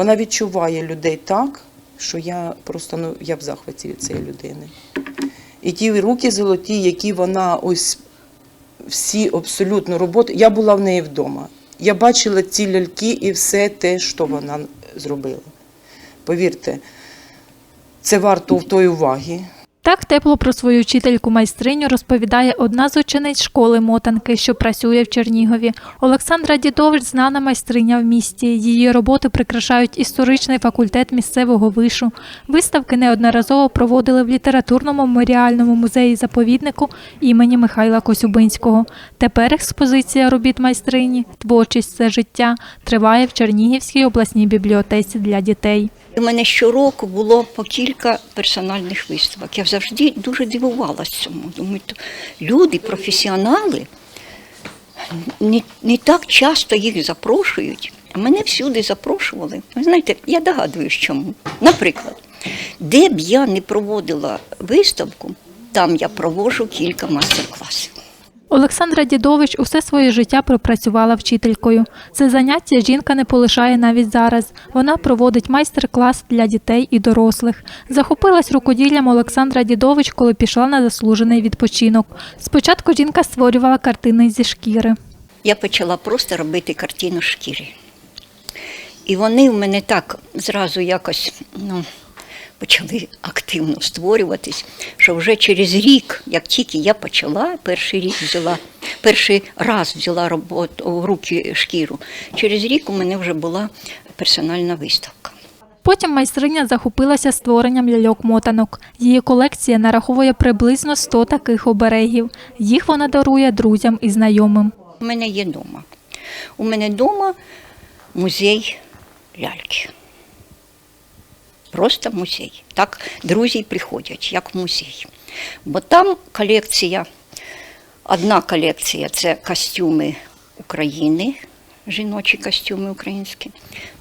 Вона відчуває людей так, що я просто ну, я в захваті від цієї людини. І ті руки золоті, які вона ось всі абсолютно роботи. Я була в неї вдома. Я бачила ці ляльки і все те, що вона зробила. Повірте, це варто в тої уваги. Так тепло про свою вчительку майстриню розповідає одна з учениць школи мотанки, що працює в Чернігові. Олександра Дідович знана майстриня в місті. Її роботи прикрашають історичний факультет місцевого вишу. Виставки неодноразово проводили в літературному меморіальному музеї заповіднику імені Михайла Косюбинського. Тепер експозиція робіт майстрині Творчість це життя триває в Чернігівській обласній бібліотеці для дітей. У мене щороку було по кілька персональних виставок. Я завжди дуже дивувалася цьому. Думаю, то люди, професіонали, не, не так часто їх запрошують, а мене всюди запрошували. Ви знаєте, я догадуюсь, чому. Наприклад, де б я не проводила виставку, там я проводжу кілька майстер-класів. Олександра Дідович усе своє життя пропрацювала вчителькою. Це заняття жінка не полишає навіть зараз. Вона проводить майстер-клас для дітей і дорослих. Захопилась рукоділлям Олександра Дідович, коли пішла на заслужений відпочинок. Спочатку жінка створювала картини зі шкіри. я почала просто робити картину шкіри. І вони в мене так зразу якось ну, почали активно створюватись, що вже через рік, як тільки я почала, перший рік взяла, перший раз взяла роботу в руки шкіру, через рік у мене вже була персональна виставка. Потім майстриня захопилася створенням ляльок-мотанок. Її колекція нараховує приблизно 100 таких оберегів. Їх вона дарує друзям і знайомим. У мене є вдома. У мене вдома музей ляльки. Просто музей. Так друзі приходять, як в музей. Бо там колекція, одна колекція це костюми України, жіночі костюми українські.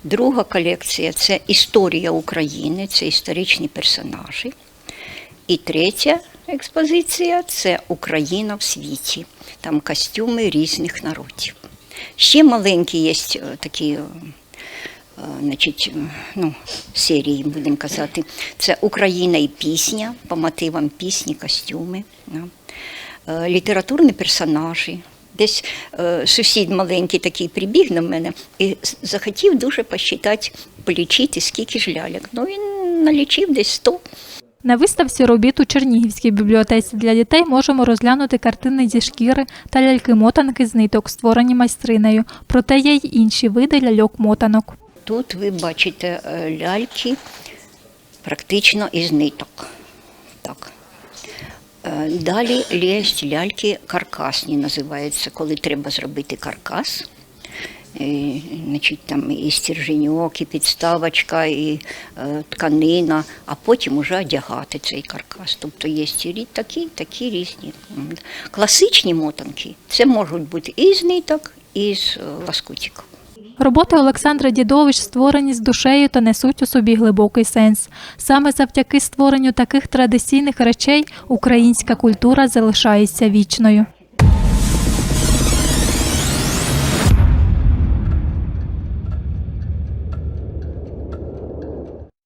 Друга колекція це історія України, це історичні персонажі. І третя експозиція це Україна в світі. Там костюми різних народів. Ще маленькі є е, такі значить, е, ну, серії, будемо казати. Це Україна і пісня, по мотивам пісні, костюми. Е, Літературні персонажі. Десь е, сусід маленький такий прибіг до мене і захотів дуже посчитати, полічити, скільки ж ляльок. Ну він налічив десь 100. На виставці робіт у Чернігівській бібліотеці для дітей можемо розглянути картини зі шкіри та ляльки-мотанки з ниток, створені майстринею. Проте є й інші види ляльок-мотанок. Тут ви бачите е, ляльки практично із ниток. Так. Е, Далі є ляльки каркасні, називаються, коли треба зробити каркас. І, значить, там і стерженьок, і підставочка, і е, тканина, а потім уже одягати цей каркас. Тобто є і рі- такі, такі різні. Класичні мотанки це можуть бути і з ниток, і з е, ласкутиків. Роботи Олександра Дідович створені з душею та несуть у собі глибокий сенс. Саме завдяки створенню таких традиційних речей українська культура залишається вічною.